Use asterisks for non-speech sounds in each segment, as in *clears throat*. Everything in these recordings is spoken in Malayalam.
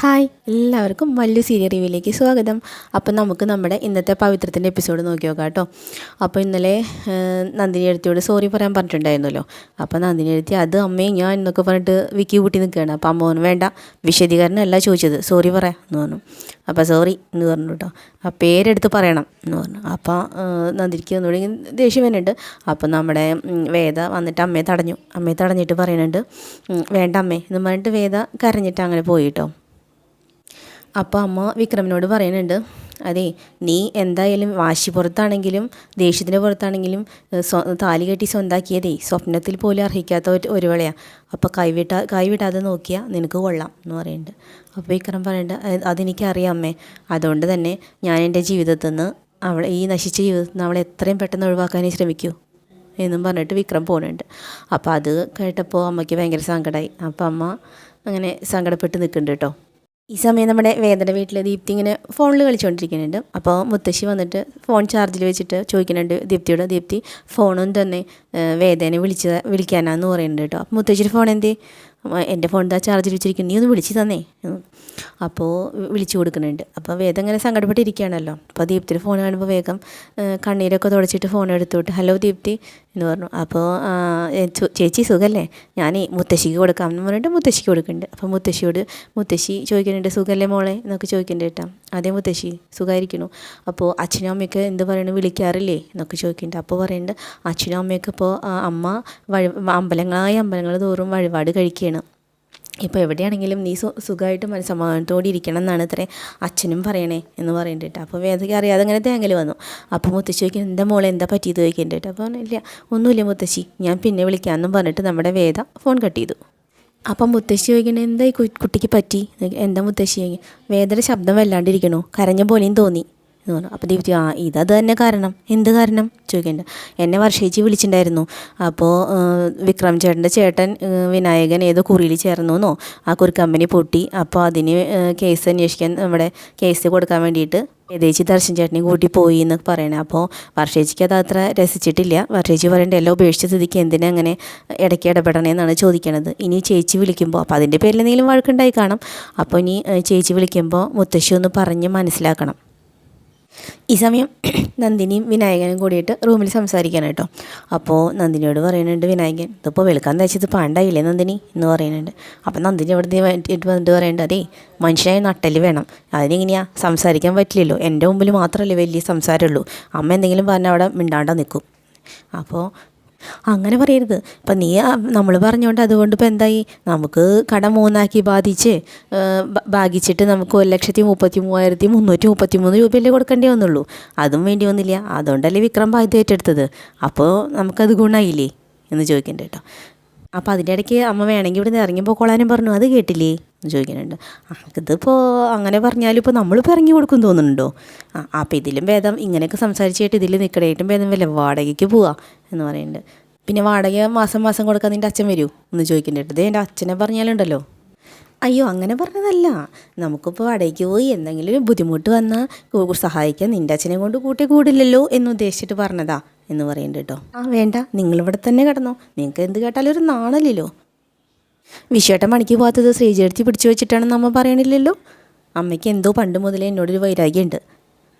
ഹായ് എല്ലാവർക്കും വലിയ സീരിയൽ റിവ്യൂയിലേക്ക് സ്വാഗതം. അപ്പോൾ നമുക്ക് നമ്മുടെ ഇന്നത്തെ പവിത്രത്തിന്റെ എപ്പിസോഡ് നോക്കി നോക്കാം കേട്ടോ. അപ്പോൾ ഇന്നലെ നന്ദിനി എഴുത്തിയോട് സോറി പറയാൻ പറഞ്ഞിട്ടുണ്ടായിരുന്നല്ലോ. അപ്പോൾ നന്ദിനി എഴുത്തി അത് അമ്മയും ഞാൻ എന്നൊക്കെ പറഞ്ഞിട്ട് വിക്കി കൂട്ടി നിൽക്കുകയാണ്. അപ്പോൾ അമ്മോന് വേണ്ട വിശദീകരണമല്ല ചോദിച്ചത്. സോറി പറയാം എന്ന് പറഞ്ഞു. അപ്പോൾ സോറി എന്ന് പറഞ്ഞു കേട്ടോ. ആ പേരെടുത്ത് പറയണം എന്ന് പറഞ്ഞു. അപ്പോൾ നന്ദിനിക്ക് ഒന്നുകൂടി ദേഷ്യം വരുന്നുണ്ട്. അപ്പോൾ നമ്മുടെ വേദ വന്നിട്ട് അമ്മയെ തടഞ്ഞു. അമ്മയെ തടഞ്ഞിട്ട് പറയുന്നുണ്ട് വേണ്ട അമ്മേ എന്ന് പറഞ്ഞിട്ട് വേദ കരഞ്ഞിട്ട് അങ്ങനെ പോയി കേട്ടോ. അപ്പോൾ അമ്മ വിക്രമിനോട് പറയുന്നുണ്ട് അതെ നീ എന്തായാലും വാശി പുറത്താണെങ്കിലും ദേഷ്യത്തിന്റെ പുറത്താണെങ്കിലും സ്വ താലി കെട്ടി സ്വന്താക്കിയതേ സ്വപ്നത്തിൽ പോലും അർഹിക്കാത്ത ഒരു വേളയാണ് അപ്പോൾ കൈവിട്ട കൈവിടാതെ നോക്കിയാൽ നിനക്ക് കൊള്ളാം എന്ന് പറയുന്നുണ്ട് അപ്പോൾ വിക്രം പറയുന്നുണ്ട് "അത് അതെനിക്കറിയാം അമ്മേ. അതുകൊണ്ട് തന്നെ ഞാൻ എന്റെ ജീവിതത്തിൽ നിന്ന് അവളെ ഈ നശിച്ച ജീവിതത്തിൽ നിന്ന് അവളെ എത്രയും പെട്ടെന്ന് ഒഴിവാക്കാനേ ശ്രമിക്കൂ എന്നും പറഞ്ഞിട്ട് വിക്രം പോകുന്നുണ്ട് അപ്പോൾ അത് കേട്ടപ്പോൾ അമ്മയ്ക്ക് ഭയങ്കര സങ്കടമായി അപ്പോൾ അമ്മ അങ്ങനെ സങ്കടപ്പെട്ട് നിൽക്കുന്നുണ്ട് കേട്ടോ. ഈ സമയം നമ്മുടെ വേദന വീട്ടിൽ ദീപ്തി ഇങ്ങനെ ഫോണിൽ കളിച്ചുകൊണ്ടിരിക്കുന്നുണ്ട് അപ്പോൾ മുത്തശ്ശി വന്നിട്ട് ഫോൺ ചാർജിൽ വെച്ചിട്ട് ചോദിക്കുന്നുണ്ട് ദീപ്തിയോട് ദീപ്തി ഫോണും തന്നെ വേദനെ വിളിച്ച വിളിക്കാനാന്ന് പറയുന്നുണ്ട് കേട്ടോ. അപ്പോൾ മുത്തശ്ശിയുടെ ഫോൺ എന്തേ? എന്റെ ഫോൺ എന്താ ചാർജിൽ വെച്ചിരിക്കുന്നു നീ ഒന്ന് വിളിച്ച് തന്നേ. അപ്പോൾ വിളിച്ചു കൊടുക്കുന്നുണ്ട്. അപ്പോൾ വേദം ഇങ്ങനെ സങ്കടപ്പെട്ടിരിക്കുകയാണല്ലോ. അപ്പോൾ ദീപ്തിയുടെ ഫോൺ കാണുമ്പോൾ വേഗം കണ്ണീരൊക്കെ തുടച്ചിട്ട് ഫോൺ എടുത്തോട്ട് ഹലോ ദീപ്തി എന്ന് പറഞ്ഞു. അപ്പോൾ ചേച്ചി സുഖല്ലേ? ഞാൻ മുത്തശ്ശിക്ക് കൊടുക്കാം എന്ന് പറഞ്ഞിട്ട് മുത്തശ്ശിക്ക് കൊടുക്കുന്നുണ്ട്. അപ്പോൾ മുത്തശ്ശിയോട് മുത്തശ്ശി ചോദിക്കുന്നുണ്ട് സുഖല്ലേ മോളെ? എന്നൊക്കെ ചോദിക്കുന്നുണ്ട് കേട്ടോ. അതേ മുത്തശ്ശി സുഖമായിരിക്കണു അപ്പോൾ അച്ഛനും അമ്മയൊക്കെ എന്ത് പറയണു വിളിക്കാറില്ലേ? എന്നൊക്കെ ചോദിക്കുന്നുണ്ട്. അപ്പോൾ പറയുന്നുണ്ട് അച്ഛനും അമ്മയൊക്കെ ഇപ്പോൾ അമ്മ വഴി അമ്പലങ്ങളായ അമ്പലങ്ങൾ തോറും വഴിപാട് കഴിക്കുകയാണ്. ഇപ്പോൾ എവിടെയാണെങ്കിലും നീ സു സുഖമായിട്ട് മനസ്സമാധാനത്തോടെ ഇരിക്കണം എന്നാണ് ഇത്രേ അച്ഛനും പറയണേ എന്ന് പറയുന്നുണ്ട് അപ്പോൾ വേദയ്ക്ക് അറിയാതെ അങ്ങനെ തേങ്ങൽ വന്നു. അപ്പോൾ മുത്തശ്ശി ചോദിക്കും എന്താ മോളെ എന്താ പറ്റിയത്? ചോദിക്കേണ്ടിട്ട് അപ്പോൾ ഇല്ല ഒന്നുമില്ല മുത്തശ്ശി. ഞാൻ പിന്നെ വിളിക്കാമെന്നും പറഞ്ഞിട്ട് നമ്മുടെ വേദ ഫോൺ കട്ട് ചെയ്തു. അപ്പം മുത്തശ്ശി ചോദിക്കണേ എന്താ ഈ കുട്ടിക്ക് പറ്റി? എന്താ മുത്തശ്ശി? ചോദിക്കും വേദന ശബ്ദം വല്ലാണ്ടിരിക്കണോ. കരഞ്ഞ പോലെയും തോന്നി. എന്ന് പറഞ്ഞു. അപ്പോൾ ദീപ്തി ആ ഇതത് തന്നെ കാരണം. എന്ത് കാരണം? ചോദിക്കേണ്ട. എന്നെ വർഷേച്ചി വിളിച്ചിട്ടുണ്ടായിരുന്നു അപ്പോൾ വിക്രം ചേട്ടന്റെ ചേട്ടൻ വിനായകൻ ഏതോ കുറിയിൽ ചേർന്നു എന്നോ? ആ കുറി കമ്പനി പൊട്ടി. അപ്പോൾ അതിന് കേസ് അന്വേഷിക്കാൻ നമ്മുടെ കേസ് കൊടുക്കാൻ വേണ്ടിയിട്ട് ഏതേച്ചി ദർശൻ ചേട്ടനെയും കൂട്ടി പോയി എന്നൊക്കെ പറയണേ. അപ്പോൾ വർഷേച്ചിക്ക് അത് അത്ര രസിച്ചിട്ടില്ല. വർഷേച്ചി പറയേണ്ട എല്ലാം ഉപേക്ഷിച്ച സ്ഥിതിക്ക് എന്തിനാ അങ്ങനെ ഇടയ്ക്ക് ഇടപെടണേ എന്നാണ് ചോദിക്കണത്. ഇനി ചേച്ചി വിളിക്കുമ്പോൾ അപ്പോൾ അതിന്റെ പേരിൽ എന്തെങ്കിലും വഴക്കുണ്ടായി കാണാം. അപ്പോൾ ഇനി ചേച്ചി വിളിക്കുമ്പോൾ മുത്തശ്ശി ഒന്ന് പറഞ്ഞ് മനസ്സിലാക്കണം. ഈ സമയം *clears throat* നന്ദിനിയും വിനായകനും കൂടിയിട്ട് റൂമിൽ സംസാരിക്കാൻ കേട്ടോ. അപ്പോൾ നന്ദിനിയോട് പറയുന്നുണ്ട് വിനായകൻ ഇതിപ്പോൾ വെളുക്കാൻ തയ്ച്ചത് പാണ്ടായില്ലേ നന്ദിനി? എന്ന് പറയുന്നുണ്ട്. അപ്പം നന്ദിനി അവിടെ വേണ്ടിയിട്ട് വന്നിട്ട് പറയുന്നുണ്ട് അതേ മനുഷ്യനായ നട്ടൽ വേണം. അതിനെങ്ങനെയാ സംസാരിക്കാൻ പറ്റില്ലല്ലോ. എന്റെ മുമ്പിൽ മാത്രമല്ലേ വലിയ സംസാരമുള്ളൂ. അമ്മ എന്തെങ്കിലും പറഞ്ഞാൽ അവിടെ മിണ്ടാണ്ടാ നിൽക്കും. അപ്പോൾ അങ്ങനെ പറയരുത്. ഇപ്പം നീ നമ്മൾ പറഞ്ഞുകൊണ്ട് അതുകൊണ്ട് ഇപ്പം എന്തായി? നമുക്ക് കട മൂന്നാക്കി ബാധിച്ച് ഭാഗിച്ചിട്ട് നമുക്ക് ഒരു ലക്ഷത്തി മുപ്പത്തി മൂവായിരത്തി മുന്നൂറ്റി മുപ്പത്തി മൂന്ന് രൂപയല്ലേ കൊടുക്കേണ്ടി വന്നുള്ളൂ. അതും വേണ്ടി വന്നില്ല. അതുകൊണ്ടല്ലേ വിക്രം ബാധ്യത ഏറ്റെടുത്തത്. അപ്പോൾ നമുക്കത് ഗുണമായില്ലേ എന്ന് ചോദിക്കണ്ട കേട്ടോ അപ്പോൾ അതിന്റെ ഇടയ്ക്ക് അമ്മ വേണമെങ്കിൽ ഇവിടെ നിന്ന് ഇറങ്ങി പോയിക്കോളാനും പറഞ്ഞു. അത് കേട്ടില്ലേ? ചോദിക്കുന്നുണ്ട്. ഇതിപ്പോൾ അങ്ങനെ പറഞ്ഞാലും ഇപ്പോൾ നമ്മളിപ്പോൾ ഇറങ്ങി കൊടുക്കും തോന്നുന്നുണ്ടോ? ആ അപ്പോൾ ഇതിലും ഭേദം ഇങ്ങനെയൊക്കെ സംസാരിച്ചിട്ട് ഇതിൽ നിൽക്കണേറ്റും ഭേദം വല്ല വാടകയ്ക്ക് പോവാ എന്ന് പറയുന്നുണ്ട്. പിന്നെ വാടക മാസം മാസം കൊടുക്കാൻ നിന്റെ അച്ഛൻ വരൂ എന്ന് ചോദിക്കുന്നുണ്ട്. ഇത് എന്റെ അച്ഛനെ പറഞ്ഞാലുണ്ടല്ലോ. അയ്യോ അങ്ങനെ പറഞ്ഞതല്ല. നമുക്കിപ്പോൾ അടയ്ക്ക് പോയി എന്തെങ്കിലും ഒരു ബുദ്ധിമുട്ട് വന്നാൽ സഹായിക്കാൻ നിന്റെ അച്ഛനെ കൊണ്ട് കൂട്ടി കൂടില്ലല്ലോ എന്ന് ഉദ്ദേശിച്ചിട്ട് പറഞ്ഞതാ എന്ന് പറയുന്നുണ്ട് കേട്ടോ ആ വേണ്ട. നിങ്ങളിവിടെ തന്നെ കിടന്നോ. നിങ്ങൾക്ക് എന്ത് കേട്ടാലും ഒരു നാണല്ലോ വിശ്വേട്ടൻ പണിക്ക് പോകാത്തത് ശ്രീചേർത്തി പിടിച്ചു വെച്ചിട്ടാണെന്ന് അമ്മ പറയണില്ലല്ലോ. അമ്മയ്ക്ക് എന്തോ പണ്ട് മുതലേ എന്നോടൊരു വൈരാഗ്യമുണ്ട്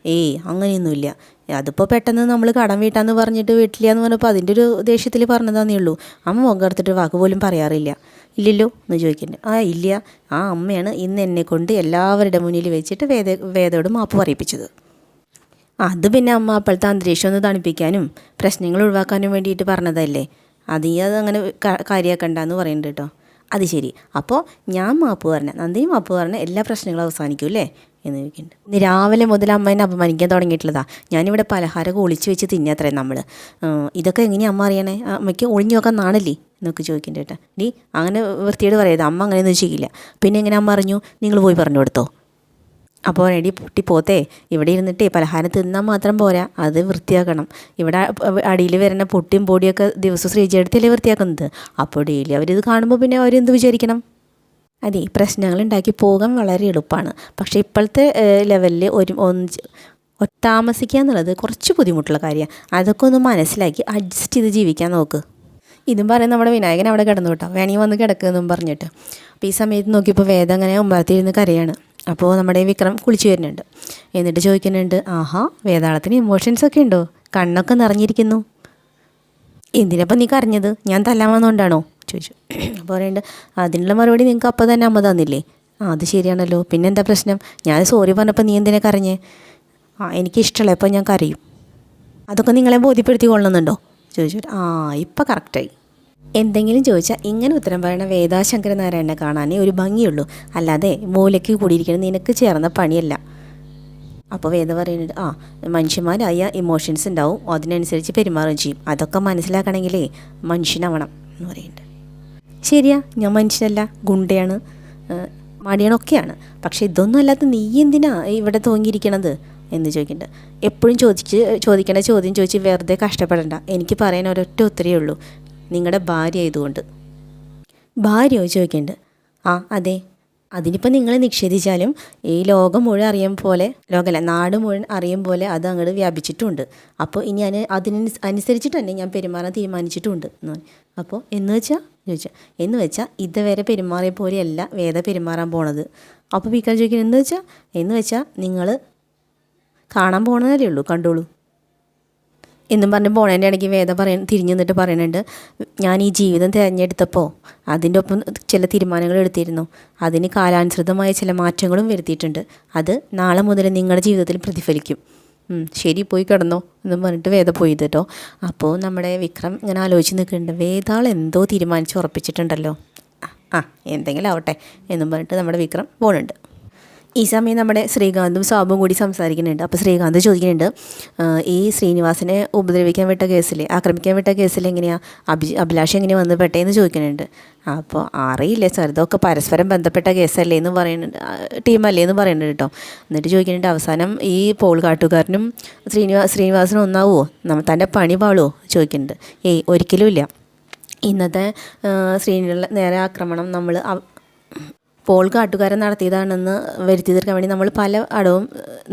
ഏയ് അങ്ങനെയൊന്നുമില്ല. അതിപ്പോൾ പെട്ടെന്ന് നമ്മൾ കടം വീട്ടാന്ന് പറഞ്ഞിട്ട് വീട്ടിലാന്ന് പറഞ്ഞപ്പോൾ അതിന്റെ ഒരു ദേഷ്യത്തിൽ പറഞ്ഞതാന്നേ ഉള്ളൂ. അമ്മ മുഖം എടുത്തിട്ട് വാക്ക് പോലും പറയാറില്ല. ഇല്ലല്ലോ എന്ന് ചോദിക്കുന്നുണ്ട്. ആ ഇല്ല. ആ അമ്മയാണ് ഇന്ന് എന്നെ കൊണ്ട് എല്ലാവരുടെ മുന്നിൽ വെച്ചിട്ട് വേദ വേദയോട് മാപ്പ് പറയിപ്പിച്ചത്. അത് പിന്നെ അമ്മ അപ്പോഴത്തെ അന്തരീക്ഷം ഒന്ന് തണുപ്പിക്കാനും പ്രശ്നങ്ങൾ ഒഴിവാക്കാനും വേണ്ടിയിട്ട് പറഞ്ഞതല്ലേ? അത് ഈ അത് അങ്ങനെ ക- കാര്യമാക്കണ്ടെന്ന് പറയുന്നുണ്ട് കേട്ടോ. അത് ശരി. അപ്പോൾ ഞാൻ മാപ്പ് പറഞ്ഞ നന്ദി മാപ്പ് പറഞ്ഞ എല്ലാ പ്രശ്നങ്ങളും അവസാനിക്കും അല്ലേ? എന്ന് ചോദിക്കുന്നുണ്ട്. ഇന്ന് രാവിലെ മുതൽ അമ്മ എന്നെ അപമാനിക്കാൻ തുടങ്ങിയിട്ടുള്ളതാ. ഞാനിവിടെ പലഹാരമൊക്കെ ഒളിച്ചു വെച്ച് തിന്നത്രേ നമ്മൾ ഇതൊക്കെ എങ്ങനെയാണ് അമ്മ അറിയണേ? അമ്മയ്ക്ക് ഒളിഞ്ഞു നോക്കാൻ നാണല്ലേ? എന്നൊക്കെ ചോദിക്കേണ്ട കേട്ടോ നീ അങ്ങനെ വൃത്തിയോട് പറയരുത്. അമ്മ അങ്ങനെയൊന്നും ചെയ്യില്ല. പിന്നെ എങ്ങനെ അമ്മ അറിഞ്ഞു? നിങ്ങൾ പോയി പറഞ്ഞു കൊടുത്തോ. അപ്പോൾ എടി പൊട്ടി പോത്തേ ഇവിടെ ഇരുന്നിട്ടേ പലഹാരം തിന്നാൽ മാത്രം പോരാ. അത് വൃത്തിയാക്കണം. ഇവിടെ അടിയിൽ വരുന്ന പൊട്ടിയും പൊടിയൊക്കെ ദിവസം ശ്രീജയെടുത്തല്ലേ വൃത്തിയാക്കുന്നത്? അപ്പോൾ ഡെയിലി അവരിത് കാണുമ്പോൾ പിന്നെ അവരെന്ത് വിചാരിക്കണം? അതെ പ്രശ്നങ്ങൾ ഉണ്ടാക്കി പോകാൻ വളരെ എളുപ്പമാണ്. പക്ഷേ ഇപ്പോഴത്തെ ലെവലിൽ ഒരു ഒന്നിച്ച് താമസിക്കുക എന്നുള്ളത് കുറച്ച് ബുദ്ധിമുട്ടുള്ള കാര്യമാണ്. അതൊക്കെ ഒന്ന് മനസ്സിലാക്കി അഡ്ജസ്റ്റ് ചെയ്ത് ജീവിക്കാൻ നോക്ക്. ഇതും പറയും നമ്മുടെ വിനായകൻ അവിടെ കിടന്നു കേട്ടോ. വേണമെങ്കിൽ വന്ന് കിടക്കുമെന്നും പറഞ്ഞിട്ട്. അപ്പോൾ ഈ സമയത്ത് നോക്കിയപ്പോൾ വേദം അങ്ങനെ ഉമ്മറത്തിരുന്ന് കരയാണ്. അപ്പോൾ നമ്മുടെ വിക്രം കുളിച്ചു വരുന്നുണ്ട്. എന്നിട്ട് ചോദിക്കുന്നുണ്ട് ആഹാ വേതാളത്തിന് ഇമോഷൻസ് ഒക്കെ ഉണ്ടോ? കണ്ണൊക്കെ നിറഞ്ഞിരിക്കുന്നു. എന്തിനപ്പം നീ കരഞ്ഞത്? ഞാൻ തല്ലാൻ വന്നുകൊണ്ടാണോ ചോദിച്ചു. *clears throat* അപ്പോൾ പറയുന്നുണ്ട് അതിനുള്ള മറുപടി നിങ്ങൾക്ക് അപ്പോൾ തന്നെ അമ്മ തന്നില്ലേ? ആ അത് ശരിയാണല്ലോ. പിന്നെന്താ പ്രശ്നം? ഞാൻ സോറി പറഞ്ഞപ്പോൾ നീ എന്തിനാ കരഞ്ഞേ? ആ എനിക്ക് ഇഷ്ടമല്ല ഇപ്പോൾ ഞാൻ കരയും? അതൊക്കെ നിങ്ങളെ ബോധ്യപ്പെടുത്തി കൊള്ളുന്നുണ്ടോ ചോദിച്ചു ആ ഇപ്പം കറക്റ്റായി. എന്തെങ്കിലും ചോദിച്ചാൽ ഇങ്ങനെ ഉത്തരം പറയണ വേദാശങ്കര നാരായണനെ കാണാനേ ഒരു ഭംഗിയുള്ളൂ. അല്ലാതെ മൂലയ്ക്ക് കൂടിയിരിക്കുന്നത് നിനക്ക് ചേർന്ന പണിയല്ല. അപ്പോൾ വേദ പറയുന്നത് ആ മനുഷ്യന്മാരായ ഇമോഷൻസ് ഉണ്ടാവും. അതിനനുസരിച്ച് പെരുമാറുകയും ചെയ്യും. അതൊക്കെ മനസ്സിലാക്കണമെങ്കിലേ മനുഷ്യനാവണം എന്ന് പറയുന്നുണ്ട്. ശരിയാ ഞാൻ മനുഷ്യനല്ല ഗുണ്ടയാണ് മടിയണൊക്കെയാണ് പക്ഷെ ഇതൊന്നും അല്ലാത്ത നീ എന്തിനാ ഇവിടെ തൂങ്ങിയിരിക്കണത്? എന്ന് ചോദിക്കുന്നുണ്ട് എപ്പോഴും ചോദിച്ച് ചോദിക്കേണ്ട ചോദ്യം ചോദിച്ച് വെറുതെ കഷ്ടപ്പെടണ്ട. എനിക്ക് പറയാൻ ഒരൊറ്റ ഉത്തരേ ഉള്ളൂ. നിങ്ങളുടെ ഭാര്യ ആയതുകൊണ്ട്. ഭാര്യയോ ചോദിക്കുന്നുണ്ട് ആ അതെ. അതിനിപ്പോൾ നിങ്ങൾ നിഷേധിച്ചാലും ഈ ലോകം മുഴുവൻ അറിയും പോലെ ലോകമല്ല നാട് മുഴുവൻ അറിയും പോലെ അത് അങ്ങോട്ട് വ്യാപിച്ചിട്ടുണ്ട്. അപ്പോൾ ഇനി ഞാൻ അതിന് അനുസരിച്ചിട്ട് തന്നെ ഞാൻ പെരുമാറാൻ തീരുമാനിച്ചിട്ടുണ്ട്. എന്ന് അപ്പോൾ എന്ന് വെച്ചാൽ ചോദിച്ചാൽ എന്ന് വെച്ചാൽ ഇതുവരെ പെരുമാറിയ പോലെയല്ല വേദ പെരുമാറാൻ പോണത്. അപ്പോൾ പീക്കാർ ചോദിക്കുന്നത് എന്ന് വെച്ചാൽ എന്ന് വെച്ചാൽ നിങ്ങൾ കാണാൻ പോണതല്ലേ ഉള്ളൂ കണ്ടോളൂ. എന്നും പറഞ്ഞ് പോണേന്റെ ഇടയ്ക്ക് വേദ പറയ തിരിഞ്ഞു നിന്നിട്ട് പറയുന്നുണ്ട് ഞാൻ ഈ ജീവിതം തിരഞ്ഞെടുത്തപ്പോൾ അതിന്റെ ഒപ്പം ചില തീരുമാനങ്ങൾ എടുത്തിരുന്നു. അതിന് കാലാനുസൃതമായ ചില മാറ്റങ്ങളും വരുത്തിയിട്ടുണ്ട്. അത് നാളെ മുതൽ നിങ്ങളുടെ ജീവിതത്തിൽ പ്രതിഫലിക്കും. ശരി പോയി കിടന്നോ എന്നും പറഞ്ഞിട്ട് വേദ പോയി കേട്ടോ. അപ്പോൾ നമ്മുടെ വിക്രം ഇങ്ങനെ ആലോചിച്ച് നിൽക്കുന്നുണ്ട് വേദാൾ എന്തോ തീരുമാനിച്ച് ഉറപ്പിച്ചിട്ടുണ്ടല്ലോ. ആ എന്തെങ്കിലും ആവട്ടെ എന്നും പറഞ്ഞിട്ട് നമ്മുടെ വിക്രം പോകുന്നുണ്ട് ഈ സമയം നമ്മുടെ ശ്രീകാന്തും സാബും കൂടി സംസാരിക്കുന്നുണ്ട്. അപ്പോൾ ശ്രീകാന്ത് ചോദിക്കുന്നുണ്ട് ഈ ശ്രീനിവാസനെ ഉപദ്രവിക്കാൻ വിട്ട കേസിൽ ആക്രമിക്കാൻ വിട്ട കേസിൽ എങ്ങനെയാണ് അഭി അഭിലാഷ് എങ്ങനെയാണ് വന്ന് പെട്ടേന്ന് ചോദിക്കുന്നുണ്ട്. അപ്പോൾ അറിയില്ല സാർ ഇതൊക്കെ പരസ്പരം ബന്ധപ്പെട്ട കേസല്ലേ എന്ന് പറയുന്നുണ്ട് ടീമല്ലേ എന്ന് പറയുന്നുണ്ട് കേട്ടോ. എന്നിട്ട് ചോദിക്കുന്നുണ്ട് അവസാനം ഈ പോൾ കാട്ടുകാരനും ശ്രീനിവാ ശ്രീനിവാസനും ഒന്നാവുമോ നമ്മ തന്റെ പണി പാളുമോ ചോദിക്കുന്നുണ്ട്. ഏയ് ഒരിക്കലുമില്ല ഇന്നത്തെ ആ, നേരെ ആക്രമണം നമ്മൾ പോൾ കാട്ടുകാരൻ നടത്തിയതാണെന്ന് വരുത്തി തീർക്കാൻ വേണ്ടി നമ്മൾ പല അടവും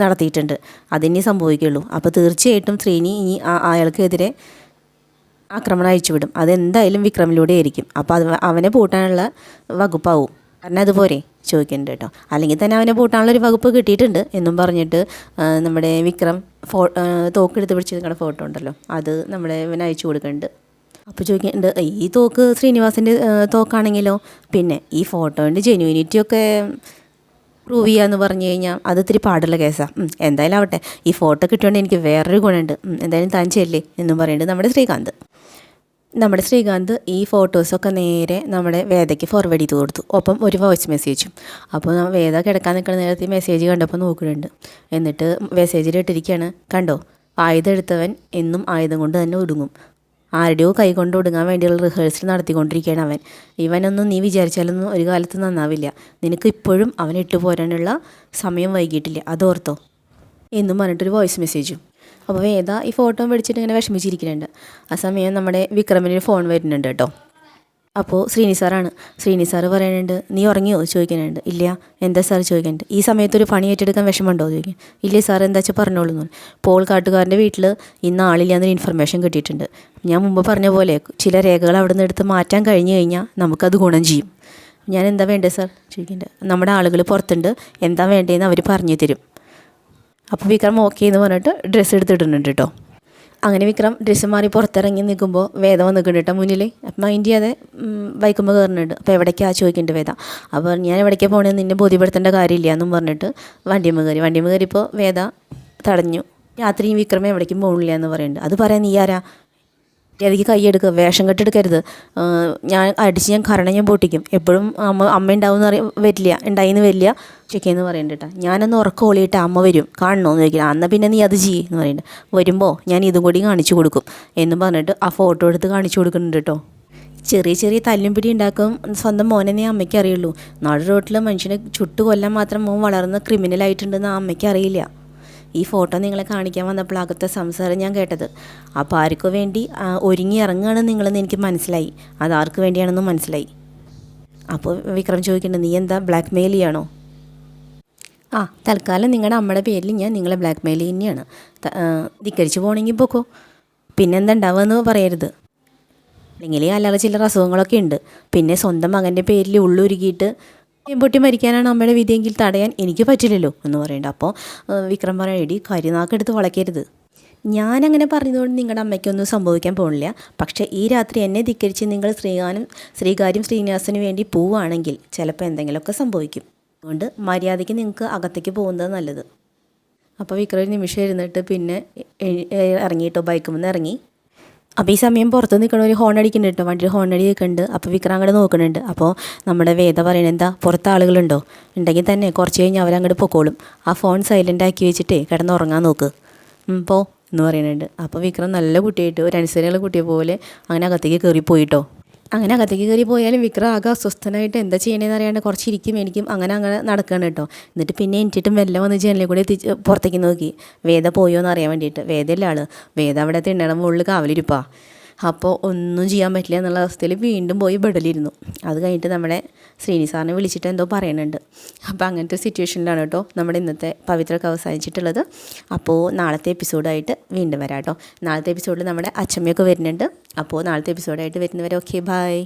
നടത്തിയിട്ടുണ്ട്. അതിനി സംഭവിക്കുള്ളൂ അപ്പോൾ തീർച്ചയായിട്ടും ശ്രീനി ഇനി അയാൾക്കെതിരെ ആക്രമണം അയച്ചുവിടും അതെന്തായാലും വിക്രമിലൂടെ ആയിരിക്കും. അപ്പോൾ അത് അവനെ പൂട്ടാനുള്ള വകുപ്പാവും. കാരണം അതുപോലെ ചോദിക്കുന്നുണ്ട് കേട്ടോ. അല്ലെങ്കിൽ തന്നെ അവനെ പൂട്ടാനുള്ളൊരു വകുപ്പ് കിട്ടിയിട്ടുണ്ട് എന്നും പറഞ്ഞിട്ട് നമ്മുടെ വിക്രം ഫോ തോക്കെടുത്ത് പിടിച്ച് നിങ്ങളുടെ ഫോട്ടോ ഉണ്ടല്ലോ. അത് നമ്മുടെ ഇവന് അയച്ചു കൊടുക്കുന്നുണ്ട് അപ്പോൾ ചോദിക്കുന്നുണ്ട് ഈ തോക്ക് ശ്രീനിവാസിന്റെ തോക്കാണെങ്കിലോ? പിന്നെ ഈ ഫോട്ടോന്റെ ജെന്യൂനിറ്റി ഒക്കെ പ്രൂവ് ചെയ്യാന്ന് പറഞ്ഞു കഴിഞ്ഞാൽ അത് ഇത്തിരി പാടുള്ള കേസാണ് എന്തായാലും ആവട്ടെ. ഈ ഫോട്ടോ കിട്ടിയോണ്ട് എനിക്ക് വേറൊരു ഗുണമുണ്ട് എന്തായാലും താൻ ചെല്ലേ എന്നും പറയുന്നുണ്ട് നമ്മുടെ ശ്രീകാന്ത്. നമ്മുടെ ശ്രീകാന്ത് ഈ ഫോട്ടോസൊക്കെ നേരെ നമ്മുടെ വേദയ്ക്ക് ഫോർവേഡ് ചെയ്ത് കൊടുത്തു. ഒപ്പം ഒരു വോയിസ് മെസ്സേജും അപ്പോൾ വേദ കിടക്കാൻ നിൽക്കുന്ന നേരത്തെ മെസ്സേജ് കണ്ടപ്പോൾ നോക്കുന്നുണ്ട്. എന്നിട്ട് മെസ്സേജിൽ ഇട്ടിരിക്കുകയാണ് കണ്ടോ? ആയുധം എടുത്തവൻ എന്നും ആയുധം കൊണ്ട് തന്നെ ഒടുങ്ങും ആരുടെയോ കൈ കൊണ്ട് ഒടുങ്ങാൻ വേണ്ടിയുള്ള റിഹേഴ്സൽ നടത്തിക്കൊണ്ടിരിക്കുകയാണ് അവൻ. ഇവനൊന്നും നീ വിചാരിച്ചാലൊന്നും ഒരു കാലത്ത് നന്നാവില്ല. നിനക്ക് ഇപ്പോഴും അവനെ ഇട്ടു പോരാനുള്ള സമയം വൈകിട്ടില്ല. അതോർത്തോ? എന്നും പറഞ്ഞിട്ടൊരു വോയിസ് മെസ്സേജും അപ്പോൾ വേദ ഈ ഫോട്ടോ മേടിച്ചിട്ട് ഇങ്ങനെ വിഷമിച്ചിരിക്കുന്നുണ്ട്. ആ സമയം നമ്മുടെ വിക്രമിന് ഫോൺ വരുന്നുണ്ട് കേട്ടോ. അപ്പോൾ ശ്രീനി സാറാണ്. ശ്രീനി സാറ് പറയുന്നുണ്ട് നീ ഉറങ്ങിയോ? ചോദിക്കുന്നുണ്ട് ഇല്ല. എന്താ സാർ? ചോദിക്കുന്നുണ്ട് ഈ സമയത്ത് ഒരു പണി ഏറ്റെടുക്കാൻ വിഷമമുണ്ടോ? ചോദിക്കും. ഇല്ലേ സാർ എന്താ വെച്ചാൽ പറഞ്ഞോളൂ എന്ന് പോൾ കാട്ടുകാരന്റെ വീട്ടിൽ ഇന്ന് ആളില്ലാന്നൊരു ഇൻഫർമേഷൻ കിട്ടിയിട്ടുണ്ട്. ഞാൻ മുമ്പ് പറഞ്ഞ പോലെ ചില രേഖകൾ അവിടെ നിന്ന് എടുത്ത് മാറ്റാൻ കഴിഞ്ഞു കഴിഞ്ഞാൽ നമുക്കത് ഗുണം ചെയ്യും. ഞാൻ എന്താ വേണ്ടത് സാർ? ചോദിക്കുന്നുണ്ട് നമ്മുടെ ആളുകൾ പുറത്തുണ്ട്. എന്താ വേണ്ടതെന്ന് അവർ പറഞ്ഞു തരും. അപ്പോൾ വിക്രം ഓക്കെ എന്ന് പറഞ്ഞിട്ട് ഡ്രസ്സ് എടുത്തിടുന്നുണ്ട് കേട്ടോ അങ്ങനെ വിക്രം ഡ്രസ്സ് മാറി പുറത്തിറങ്ങി നിൽക്കുമ്പോൾ വേദ വന്നിട്ടുണ്ട് കേട്ടോ മുന്നിൽ അപ്പം മൈൻഡ് ചെയ്യാതെ ബൈക്കുമ്പോൾ കയറുന്നുണ്ട് അപ്പോൾ എവിടേക്കാ? ചോദിക്കുന്നുണ്ട് വേദ. അപ്പോൾ ഞാൻ എവിടേക്കാണ് പോകണമെന്ന് നിന്നെ ബോധ്യപ്പെടുത്തേണ്ട കാര്യമില്ല എന്നും പറഞ്ഞിട്ട് വണ്ടിയമ്മ കയറി. വണ്ടിയമ്മ കയറിയപ്പോൾ വേദ തടഞ്ഞു. രാത്രി വിക്രമം എവിടേക്കും പോകണില്ല എന്ന് പറയുന്നുണ്ട്. അത് പറയാൻ നീ ആരാ? എനിക്ക് കൈയെടുക്കുക വേഷം കെട്ടെടുക്കരുത്. ഞാൻ അടിച്ച് ഞാൻ കരണം ഞാൻ പൊട്ടിക്കും. എപ്പോഴും അമ്മ അമ്മ ഉണ്ടാവും അറിയ വരില്ല ഉണ്ടായിന്ന് വരില്ല. ചെക്കെന്ന് പറയുന്നുണ്ട് കേട്ടോ ഞാനൊന്ന് ഉറക്കം അമ്മ വരും. കാണണമെന്ന് ചോദിക്കില്ല. അന്ന പിന്നെ നീ അത് ചെയ്യ് എന്ന് പറയുന്നുണ്ട് വരുമ്പോൾ ഞാൻ ഇതും കൂടി കാണിച്ചു കൊടുക്കും. എന്ന് പറഞ്ഞിട്ട് ആ ഫോട്ടോ എടുത്ത് കാണിച്ചു കൊടുക്കുന്നുണ്ട് കേട്ടോ ചെറിയ ചെറിയ തല്ലും പിടി ഉണ്ടാക്കും സ്വന്തം മോനെന്നേ അമ്മയ്ക്ക് അറിയുള്ളൂ. നാട് റോട്ടിലെ മനുഷ്യനെ ചുട്ടു കൊല്ലാൻ മാത്രം മോൻ വളർന്ന ക്രിമിനലായിട്ടുണ്ടെന്ന് ആ അമ്മയ്ക്ക് അറിയില്ല. ഈ ഫോട്ടോ നിങ്ങളെ കാണിക്കാൻ വന്നപ്പോൾ അകത്തെ സംസാരം ഞാൻ കേട്ടത്. അപ്പോൾ ആർക്കു വേണ്ടി ഒരുങ്ങി ഇറങ്ങുകയാണെന്ന് നിങ്ങളെന്ന് എനിക്ക് മനസ്സിലായി. അത് ആർക്ക് വേണ്ടിയാണെന്നും മനസ്സിലായി. അപ്പോൾ വിക്രം ചോദിക്കുന്നുണ്ട് നീ എന്താ ബ്ലാക്ക് മെയിൽ ചെയ്യണോ? ആ തൽക്കാലം നിങ്ങളുടെ അമ്മയുടെ പേരിൽ ഞാൻ നിങ്ങളെ ബ്ലാക്ക് മെയിൽ തന്നെയാണ് ധിക്കരിച്ച് പോകണമെങ്കിൽ പോക്കോ. പിന്നെന്താ ഉണ്ടാവുകയെന്ന് പറയരുത്. അല്ലെങ്കിൽ അല്ലാതെ ചില അസുഖങ്ങളൊക്കെ ഉണ്ട്. പിന്നെ സ്വന്തം മകന്റെ പേരിൽ ഉള്ളുരുകിയിട്ട് പൊട്ടി മരിക്കാനാണ് അമ്മയുടെ വിധിയെങ്കിൽ തടയാൻ എനിക്ക് പറ്റില്ലല്ലോ എന്ന് പറയുന്നുണ്ട് അപ്പോൾ വിക്രം പറയാൻ എടി കരിനാക്കെടുത്ത് വളയ്ക്കരുത്. ഞാനങ്ങനെ പറഞ്ഞതുകൊണ്ട് നിങ്ങളുടെ അമ്മയ്ക്കൊന്നും സംഭവിക്കാൻ പോകുന്നില്ല പക്ഷേ ഈ രാത്രി എന്നെ ധിക്കരിച്ച് നിങ്ങൾ ശ്രീകാനും ശ്രീകാര്യം ശ്രീനിവാസന് വേണ്ടി പോവുകയാണെങ്കിൽ ചിലപ്പോൾ എന്തെങ്കിലുമൊക്കെ സംഭവിക്കും. അതുകൊണ്ട് മര്യാദയ്ക്ക് നിങ്ങൾക്ക് അകത്തേക്ക് പോകുന്നത് നല്ലത്. അപ്പോൾ വിക്രം നിമിഷം ഇരുന്നിട്ട് പിന്നെ ഇറങ്ങിയിട്ടോ ബൈക്കിൽ നിന്ന് ഇറങ്ങി. അപ്പോൾ ഈ സമയം പുറത്ത് നിൽക്കണ ഒരു ഹോൺ അടിക്കുന്നുണ്ട് കേട്ടോ. വണ്ടിയിൽ ഹോൺ അടി നിൽക്കുന്നുണ്ട് അപ്പോൾ വിക്രം അങ്ങോട്ട് നോക്കുന്നുണ്ട് അപ്പോൾ നമ്മുടെ വേദ പറയുന്നത് എന്താ? പുറത്ത് ആളുകളുണ്ടോ? ഉണ്ടെങ്കിൽ തന്നെ കുറച്ച് കഴിഞ്ഞ് അവരങ്ങോട്ട് പൊക്കോളും. ആ ഫോൺ സൈലന്റ് ആക്കി വെച്ചിട്ടേ കിടന്നുറങ്ങാൻ നോക്ക്. പോ എന്ന് പറയുന്നുണ്ട് അപ്പോൾ വിക്രം നല്ല കുട്ടിയായിട്ട് ഒരു അനുസരണയുള്ള കുട്ടിയെ പോലെ അങ്ങനെ അകത്തേക്ക് കയറി പോയിട്ടോ അങ്ങനെ അകത്തേക്ക് കയറി പോയാലും വിക്രം ആകെ അസ്വസ്ഥനായിട്ട് എന്താ ചെയ്യണേന്ന് അറിയാണ്ട് കുറച്ച് ഇരിക്കും എനിക്കും അങ്ങനെ അങ്ങനെ നടക്കുകയാണ് കേട്ടോ. എന്നിട്ട് പിന്നെ എനിച്ചിട്ടും വെല്ലം വന്ന് ജനലിൽ കൂടെ എത്തിച്ച് പുറത്തേക്ക് നോക്കി. വേദ പോയോ എന്ന് അറിയാൻ വേണ്ടിയിട്ട്. വേദയല്ല ആൾ? വേദ അവിടെ തിണ്ണയുടെ മുകളിൽ കാവലിരിപ്പാ. അപ്പോൾ ഒന്നും ചെയ്യാൻ പറ്റില്ല എന്നുള്ള അവസ്ഥയിൽ വീണ്ടും പോയി ബെഡലിരുന്നു. അത് കഴിഞ്ഞിട്ട് നമ്മുടെ ശ്രീനി സാറിനെ വിളിച്ചിട്ട് എന്തോ പറയുന്നുണ്ട്. അപ്പോൾ അങ്ങനത്തെ ഒരു സിറ്റുവേഷനിലാണ് കേട്ടോ നമ്മുടെ ഇന്നത്തെ പവിത്രമൊക്കെ അവസാനിച്ചിട്ടുള്ളത്. അപ്പോൾ നാളത്തെ എപ്പിസോഡായിട്ട് വീണ്ടും വരാം കേട്ടോ. നാളത്തെ എപ്പിസോഡിൽ നമ്മുടെ അച്ചമ്മയൊക്കെ വരുന്നുണ്ട്. അപ്പോൾ നാളത്തെ എപ്പിസോഡായിട്ട് വരുന്നവരെ ഓക്കെ ബൈ